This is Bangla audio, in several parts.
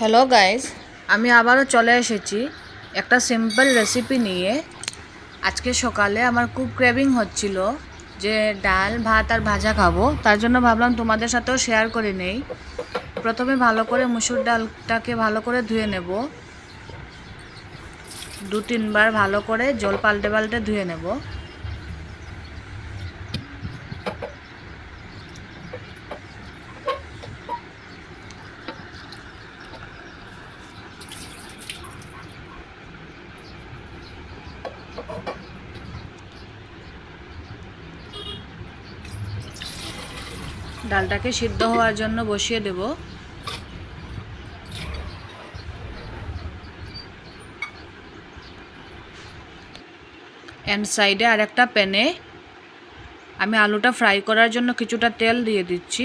হ্যালো গাইস আমি আবারও চলে এসেছি একটা সিম্পল রেসিপি নিয়ে। আজকে সকালে আমার খুব ক্রেভিং হচ্ছিল যে ডাল, ভাত আর ভাজা খাব। তার জন্য ভাবলাম তোমাদের সাথেও শেয়ার করে নেই। প্রথমে ভালো করে মুসুর ডালটাকে ভালো করে ধুয়ে নেব। দু তিনবার ভালো করে জল পাল্টে পাল্টে ধুয়ে নেব। ডালটাকে সিদ্ধ হওয়ার জন্য বসিয়ে দেব। অ্যান্ড সাইডে আর একটা প্যানে আমি আলুটা ফ্রাই করার জন্য কিছুটা তেল দিয়ে দিচ্ছি।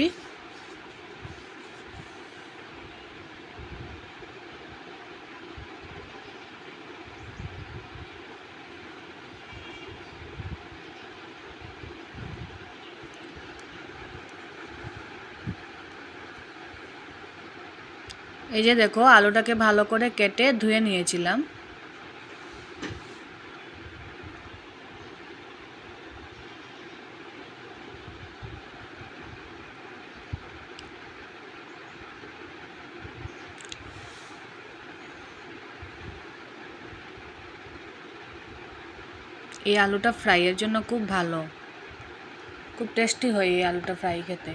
এই যে দেখো, আলুটাকে ভালো করে কেটে ধুয়ে নিয়েছিলাম। এই আলুটা ফ্রাইয়ের জন্য খুব ভালো। খুব টেস্টি হয় এই আলুটা ফ্রাই খেতে।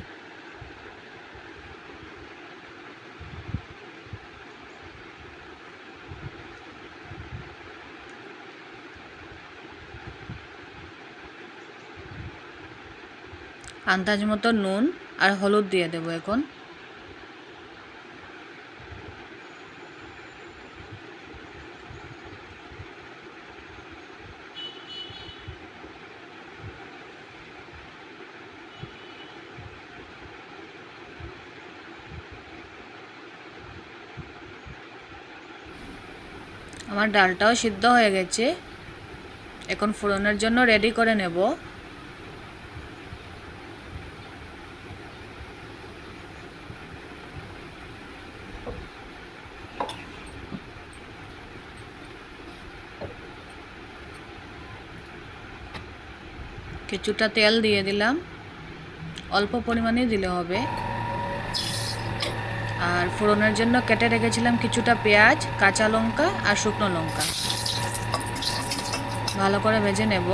আন্দাজ মতো নুন আর হলুদ দিয়ে দেবো এখন। আমার ডালটাও সিদ্ধ হয়ে গেছে। এখন ফোড়নের জন্য রেডি করে নেব। কিছুটা তেল দিয়ে দিলাম। অল্প পরিমাণেই দিলে হবে। আর ফোড়নের জন্য কেটে রেখেছিলাম কিছুটা পেঁয়াজ, কাঁচা লঙ্কা আর শুকনো লঙ্কা। ভালো করে ভেজে নেব।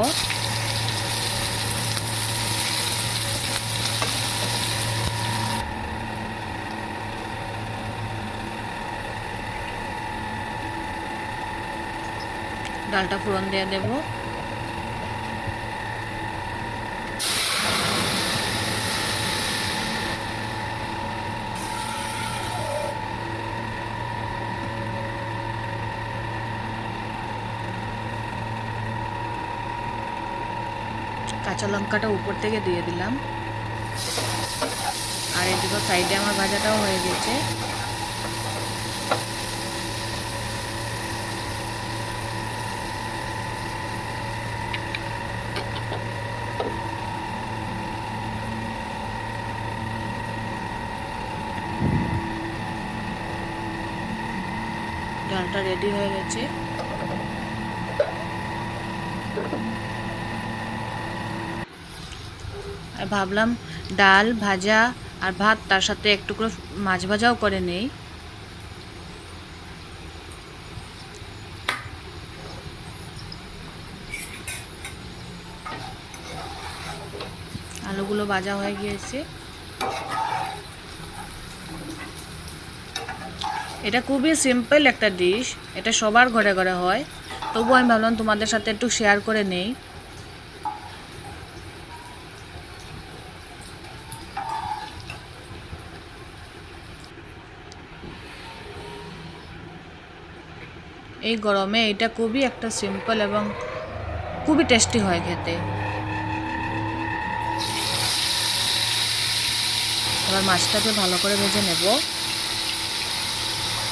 ডালটা ফোড়ন দিয়ে দেবো। কাঁচা লঙ্কাটা উপর থেকে দিয়ে দিলাম। আর এদিকে সাইডে আমার ভাজাটাও হয়ে গেছে। ডালটা রেডি হয়ে গেছে। ভাবলাম ডাল, ভাজা আর ভাত, তার সাথে একটু করে মাছ ভাজাও করে নেই। আলুগুলো ভাজা হয়ে গিয়েছে। এটা খুবই সিম্পল একটা ডিশ এটা সবার ঘরে ঘরে হয়। তবু আমি ভাবলাম তোমাদের সাথে একটু শেয়ার করে নেই। এই গরমে এটা খুবই একটা সিম্পল এবং খুবই টেস্টি হয় খেতে। এবার মাছটাকে ভালো করে ভেজে নেব।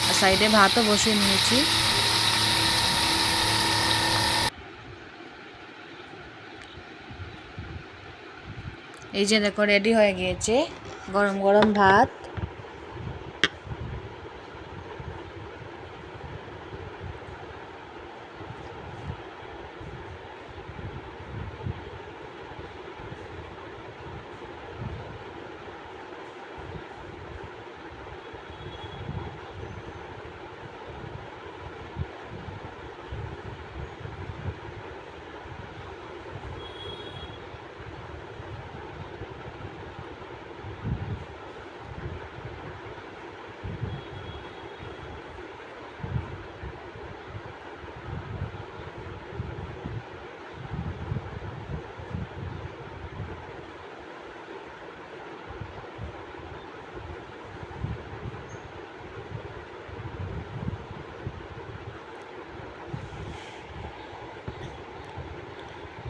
আর সাইডে ভাতও বসিয়ে নিয়েছি। এই যে দেখো রেডি হয়ে গিয়েছে। গরম গরম ভাত।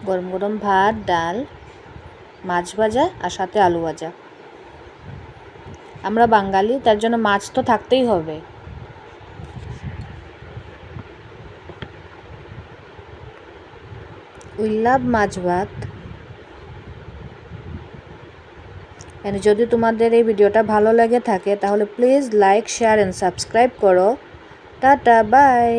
গরম গরম ভাত, ডাল, মাছ ভাজা আর সাথে আলু ভাজা। আমরা বাঙালি, তার জন্য মাছ তো থাকতেই হবে। উই লাভ মাছ ভাত। যদি তোমাদের এই ভিডিওটা ভালো লাগে থাকে, তাহলে please like share and subscribe করো। Tata bye